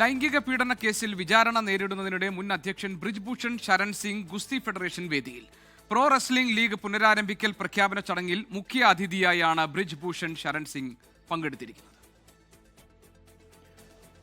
ലൈംഗിക പീഡന കേസിൽ വിചാരണ നേരിടുന്നതിനിടെ മുൻ അധ്യക്ഷൻ ബ്രിജ്ഭൂഷൺ ശരൺ സിംഗ് ഗുസ്തി ഫെഡറേഷൻ വേദിയിൽ. പ്രോ റെസ്ലിംഗ് ലീഗ് പുനരാരംഭിക്കൽ പ്രഖ്യാപന ചടങ്ങിൽ മുഖ്യ അതിഥിയായാണ് ബ്രിജ്ഭൂഷൺ ശരൺ സിംഗ് പങ്കെടുത്തിരിക്കുന്നത്.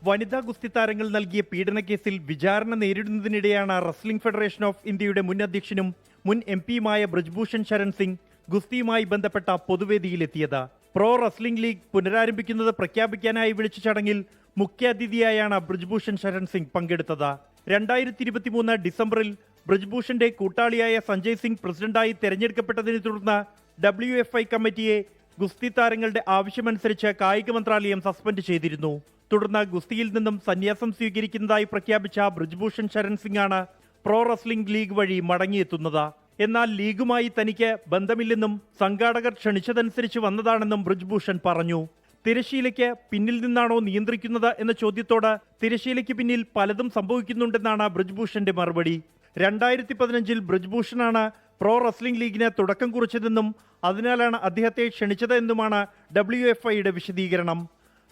വനിതാ ഗുസ്തി താരങ്ങൾ നൽകിയ പീഡനക്കേസിൽ വിചാരണ നേരിടുന്നതിനിടെയാണ് റസ്ലിംഗ് ഫെഡറേഷൻ ഓഫ് ഇന്ത്യയുടെ മുൻ അധ്യക്ഷനും മുൻ എം പിയുമായ ബ്രിജ്ഭൂഷൺ ശരൺ സിംഗ് ഗുസ്തിയുമായി ബന്ധപ്പെട്ട പൊതുവേദിയിലെത്തിയത്. പ്രോ റസ്ലിംഗ് ലീഗ് പുനരാരംഭിക്കുന്നത് പ്രഖ്യാപിക്കാനായി വിളിച്ച ചടങ്ങിൽ മുഖ്യാതിഥിയായാണ് ബ്രിജ്ഭൂഷൺ ശരൺ സിംഗ് പങ്കെടുത്തത്. രണ്ടായിരത്തി ഇരുപത്തിമൂന്ന് ഡിസംബറിൽ ബ്രിജ്ഭൂഷന്റെ കൂട്ടാളിയായ സഞ്ജയ് സിംഗ് പ്രസിഡന്റായി തെരഞ്ഞെടുക്കപ്പെട്ടതിനെ തുടർന്ന് ഡബ്ല്യു എഫ് ഐ കമ്മിറ്റിയെ ഗുസ്തി താരങ്ങളുടെ ആവശ്യമനുസരിച്ച് കായിക മന്ത്രാലയം സസ്പെൻഡ് ചെയ്തിരുന്നു. തുടർന്ന് ഗുസ്തിയിൽ നിന്നും സന്യാസം സ്വീകരിക്കുന്നതായി പ്രഖ്യാപിച്ച ബ്രിജ്ഭൂഷൺ ശരൺ സിംഗ് ആണ് പ്രോ റസ്ലിംഗ് ലീഗ് വഴി മടങ്ങിയെത്തുന്നത്. എന്നാൽ ലീഗുമായി തനിക്ക് ബന്ധമില്ലെന്നും സംഘാടകർ ക്ഷണിച്ചതനുസരിച്ച് വന്നതാണെന്നും ബ്രിജ്ഭൂഷൺ പറഞ്ഞു. തിരശീലയ്ക്ക് പിന്നിൽ നിന്നാണോ നിയന്ത്രിക്കുന്നത് എന്ന ചോദ്യത്തോട് തിരശീലയ്ക്ക് പിന്നിൽ പലതും സംഭവിക്കുന്നുണ്ടെന്നാണ് ബ്രിജ്ഭൂഷന്റെ മറുപടി. രണ്ടായിരത്തി പതിനഞ്ചിൽ ബ്രിജ്ഭൂഷണാണ് പ്രോ റസ്ലിംഗ് ലീഗിന് തുടക്കം കുറിച്ചതെന്നും അതിനാലാണ് അദ്ദേഹത്തെ ക്ഷണിച്ചത് എന്നുമാണ് ഡബ്ല്യു എഫ് ഐയുടെ വിശദീകരണം.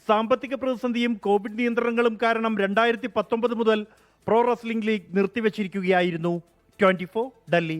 സാമ്പത്തിക പ്രതിസന്ധിയും കോവിഡ് നിയന്ത്രണങ്ങളും കാരണം രണ്ടായിരത്തി പത്തൊമ്പത് മുതൽ pro wrestling league നിർത്തിവച്ചിരിക്കുകയായിരുന്നു. Twenty four Delhi.